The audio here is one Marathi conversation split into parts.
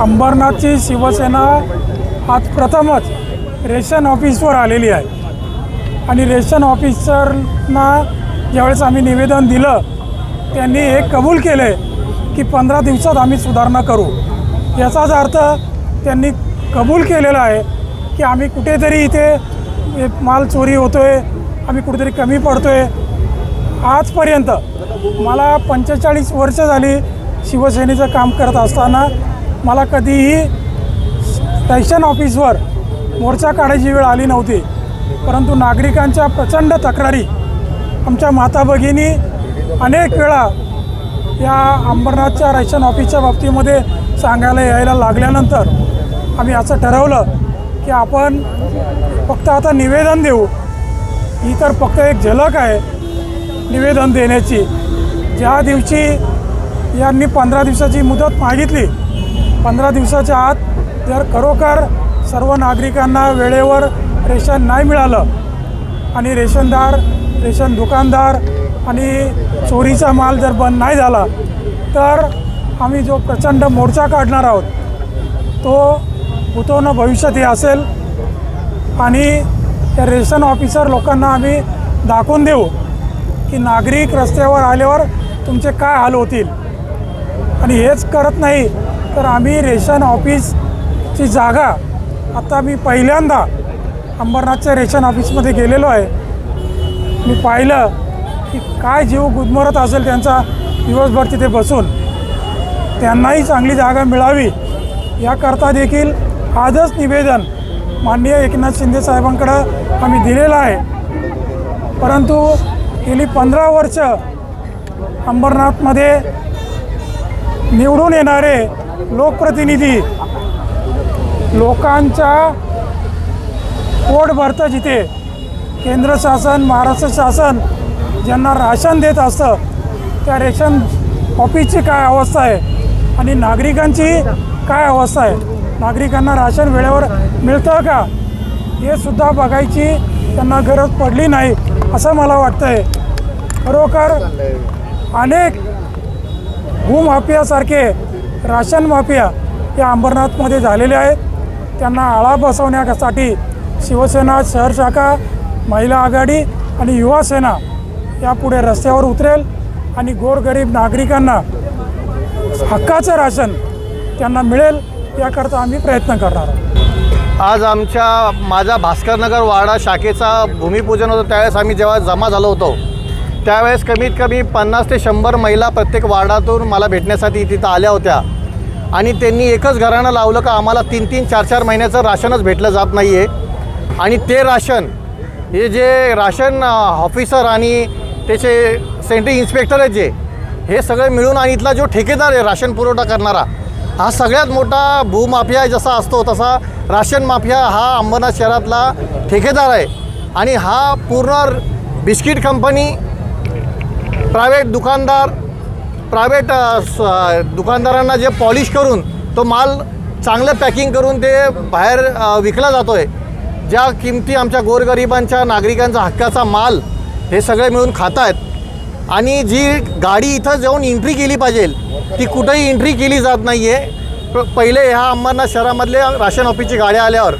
अंबरनाथची शिवसेना आज प्रथमच रेशन ऑफिसवर आलेली आहे. आणि रेशन ऑफिसरना ज्यावेळेस आम्ही निवेदन दिलं त्यांनी हे कबूल केले की पंधरा दिवसात आम्ही सुधारणा करू. याचाच अर्थ त्यांनी कबूल केलेला आहे की आम्ही कुठेतरी इथे माल चोरी होतो आहे आम्ही कुठेतरी कमी पडतो आहे आजपर्यंत मला पंचेचाळीस वर्ष झाली शिवसेनेचं काम करत असताना मला कधीही स्टेशन ऑफिसवर मोर्चा काढायची वेळ आली नव्हती. परंतु नागरिकांच्या प्रचंड तक्रारी आमच्या माता भगिनी अनेक वेळा या अंबरनाथच्या रेशन ऑफिसच्या बाबतीमध्ये सांगायला यायला लागल्यानंतर आम्ही असं ठरवलं की आपण फक्त आता निवेदन देऊ. ही तर फक्त एक झलक आहे निवेदन देण्याची. ज्या दिवशी यांनी पंधरा दिवसाची मुदत मागितली पंधरा दिवसाच्या आत जर खरोखर सर्व नागरिकांना वेळेवर रेशन नाही मिळालं. आणि रेशनदार रेशन दुकानदार आणि चोरीचा माल जर बंद नाही झाला तर आम्ही जो प्रचंड मोर्चा काढणार आहोत तो उतवणं भविष्यात हे असेल. आणि त्या रेशन ऑफिसर लोकांना आम्ही दाखवून देऊ की नागरिक रस्त्यावर आल्यावर तुमचे काय हाल होतील. आणि हेच करत नाही तर आम्ही रेशन ऑफिसची जागा आता मी पहिल्यांदा अंबरनाथच्या रेशन ऑफिसमध्ये गेलेलो आहे. मी पाहिलं की काय जीव गुदमरत असेल त्यांचा दिवसभर तिथे बसून. त्यांनाही चांगली जागा मिळावी. याकरता देखील आजच निवेदन माननीय एकनाथ शिंदे साहेबांकडं आम्ही दिलेलं आहे. परंतु गेली पंधरा वर्ष अंबरनाथमध्ये निवडून येणारे लोकप्रतिनिधी. लोकांच्या पोट भरतं जिथे. केंद्र शासन महाराष्ट्र शासन ज्यांना राशन देत असतं त्या रेशन ऑफिसची काय अवस्था आहे? आणि नागरिकांची काय अवस्था आहे? नागरिकांना राशन वेळेवर मिळतं का? हे सुद्धा बघायची त्यांना गरज पडली नाही असं मला वाटतं आहे खरोखर अनेक भूमाफियासारखे राशन माफिया या अंबरनाथमध्ये झालेले आहेत. त्यांना आळा बसवण्यासाठी शिवसेना शहर शाखा महिला आघाडी आणि युवा सेना यापुढे रस्त्यावर उतरेल आणि गोरगरीब नागरिकांना हक्काचं राशन त्यांना मिळेल याकरता आम्ही प्रयत्न करणार आहोत. आज आमच्या माझा भास्करनगर वाडा शाखेचा भूमिपूजन होतं. त्यावेळेस आम्ही जेव्हा जमा झालो होतो त्यावेळेस कमीत कमी पन्नास ते शंभर महिला प्रत्येक वार्डातून मला भेटण्यासाठी तिथं आल्या होत्या. आणि त्यांनी एकच घराणं लावलं का आम्हाला तीन तीन चार चार महिन्याचं राशनच भेटलं जात नाही आहे आणि ते राशन हे जे राशन ऑफिसर आणि त्याचे सेंट्री इन्स्पेक्टर आहेत जे हे सगळे मिळून आणि इथला जो ठेकेदार आहे राशन पुरवठा करणारा हा सगळ्यात मोठा भूमाफिया जसा असतो तसा राशन माफिया हा अंबरनाथ शहरातला ठेकेदार आहे. आणि हा पूर्ण बिस्किट कंपनी प्रायव्हेट दुकानदार प्रायव्हेट दुकानदारांना जे पॉलिश करून तो माल चांगलं पॅकिंग करून ते बाहेर विकला जातो आहे ज्या किमती आमच्या गोरगरिबांच्या नागरिकांचा हक्काचा माल हे सगळे मिळून खात आहेत आणि जी गाडी इथं जाऊन एंट्री केली पाहिजे ती कुठंही एंट्री केली जात नाही आहे प- पहिले ह्या अंबरनाथ शहरामधल्या राशन ऑफिसची गाड्या आल्यावर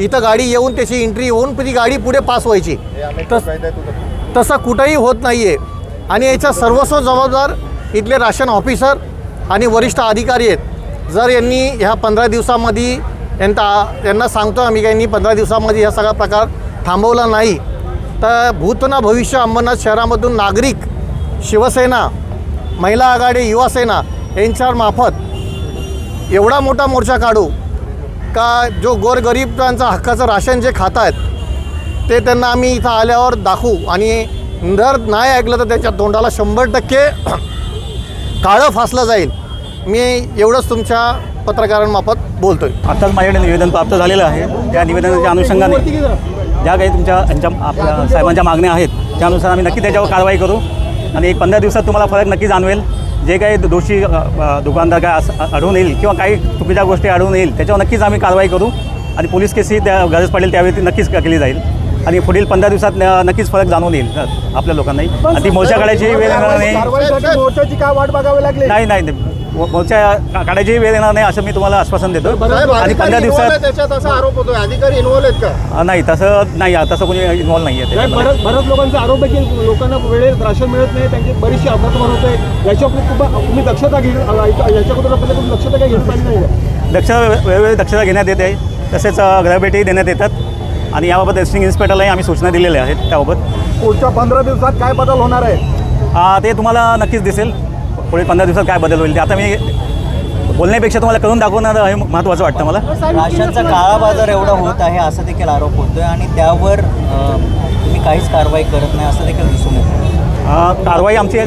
इथं गाडी येऊन त्याची एंट्री होऊन ती गाडी पुढे पास व्हायची. तस तसं कुठंही होत नाही आहे आणि याचा सर्वस्व जबाबदार इथले राशन ऑफिसर आणि वरिष्ठ अधिकारी आहेत. जर यांनी ह्या पंधरा दिवसामध्ये यांना यांना सांगतो आम्ही की यांनी पंधरा दिवसामध्ये हा सगळा प्रकार थांबवला नाही तर भूतना भविष्य अंबरनाथ शहरामधून नागरिक शिवसेना महिला आघाडी युवासेना यांच्यावर मार्फत एवढा मोठा मोर्चा काढू का जो गोरगरीबांचा हक्काचं राशन जे खात आहेत ते त्यांना आम्ही इथं आल्यावर दाखवू आणि जर नाही ऐकलं तर त्याच्या तोंडाला शंभर टक्के काळं फासलं जाईल. मी एवढंच तुमच्या पत्रकारांमार्फत बोलतोय. आत्ताच माझ्याकडे निवेदन प्राप्त झालेलं आहे. त्या निवेदनाच्या अनुषंगाने ज्या काही तुमच्या यांच्या आपल्या साहेबांच्या मागण्या आहेत त्यानुसार आम्ही नक्की त्याच्यावर कारवाई करू. आणि एक पंधरा दिवसात तुम्हाला फरक नक्की जाणवेल. जे काही दोषी दुकानदार काय असं आढळून येईल किंवा काही चुकीच्या गोष्टी आढळून येईल त्याच्यावर नक्कीच आम्ही कारवाई करू. आणि पोलीस केसही त्या गरज पडेल त्यावेळी ती नक्कीच केली जाईल. आणि पुढील पंधरा दिवसात नक्कीच फरक जाणून येईल आपल्या लोकांनाही. आणि ती मोर्चा काढायची वेळ येणार नाही. मोर्चाची काय वाट बघावी लागली? नाही नाही मोर्चा का- काढायची वेळ येणार नाही असं मी तुम्हाला आश्वासन देतो. आणि पंधरा दिवसात त्याच्यात असा आरोप होतो अधिकारी इन्व्हॉल्व आहेत का? नाही तसं नाही तसं कोणी इन्व्हॉल्व नाही आहे. बरंच बऱ्याच लोकांचा आरोप आहे की लोकांना वेळेत राशन मिळत नाही त्यांची बरीचशी अपघात होत आहे याच्यावर खूप तुम्ही दक्षता घे याच्याकडून दक्षता काही घेतली नाही दक्षता वे- वेळोवेळी दक्षता घेण्यात येते. तसेच ग्रहभेटी देण्यात येतात. आणि याबाबत रेस्टिंग इन्स्पेक्टरलाही आम्ही सूचना दिलेल्या आहेत त्याबाबत. पुढच्या पंधरा दिवसात काय बदल होणार आहे? आ, ते तुम्हाला नक्कीच दिसेल. पुढील पंधरा दिवसात काय बदल होईल ते आता मी बोलण्यापेक्षा तुम्हाला करून दाखवणं हे महत्त्वाचं वाटतं मला. राशनचा काळा बाजार एवढा होत आहे असा देखील आरोप होतोय आणि त्यावर तुम्ही काहीच कारवाई करत नाही असं देखील दिसून येतं कारवाई आमची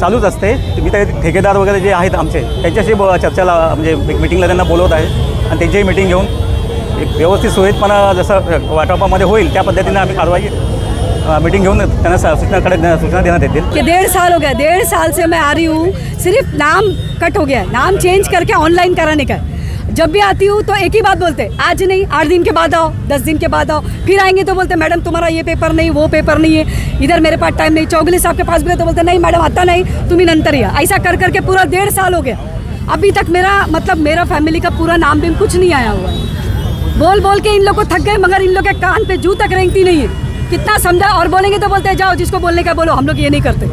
चालूच असते. मी ते ठेकेदार वगैरे जे आहेत आमचे त्यांच्याशी ब चर्चेला म्हणजे मिटिंगला त्यांना बोलवत आहे आणि त्यांचीही मिटिंग घेऊन एक व्यवस्थित सुरळीतपणा जसं वाटपामध्ये होईल, त्या पद्धतीनं आम्ही कारवाई मिटिंग घेऊन त्यांना स- सूचनाकडे सूचना देण्यात येतील. कि डेढ़ साल हो गया, डेढ़ साल से मैं आ रही हूँ, सिर्फ़ नाम कट हो गया, नाम चेंज करके ऑनलाइन कराने का जब भी आती हूँ तो एक ही बात बोलते, आज नहीं, आठ दिन के बाद आओ, दस दिन के बाद आओ, फिर आएँगे तो बोलते, मैडम, तुम्हारा ये पेपर नहीं, वो पेपर नहीं है, इधर मेरे पास टाइम नहीं, चौगली साहब के पास भी तो बोलते, नहीं, मैडम, आता नहीं तुम्हें नंतर ही ऐसा कर, करके पूरा डेढ़ साल हो गया। अभी तक मेरा मतलब मेरा फैमिली का पूरा नाम भी कुछ नहीं आया हुआ है। बोल बोल के इन लोग को थक गए, मगर इन लोग के कान पे जू तक रेंगती नहीं है। कितना समझा और बोलेंगे तो बोलते जाओ जिसको बोलने का बोलो, हम लोग ये नहीं करते।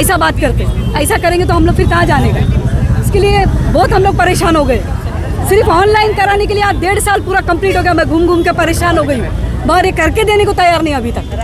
ऐसा बात करते ऐसा करेंगे तो हम लोग फिर कहाँ जाने का? इसके लिए बहुत हम लोग परेशान हो गए। सिर्फ़ ऑनलाइन कराने के लिए आज डेढ़ साल पूरा कंप्लीट हो गया, मैं घूम घूम के परेशान हो गई हूँ। मगर ये करके देने को तैयार नहीं अभी तक।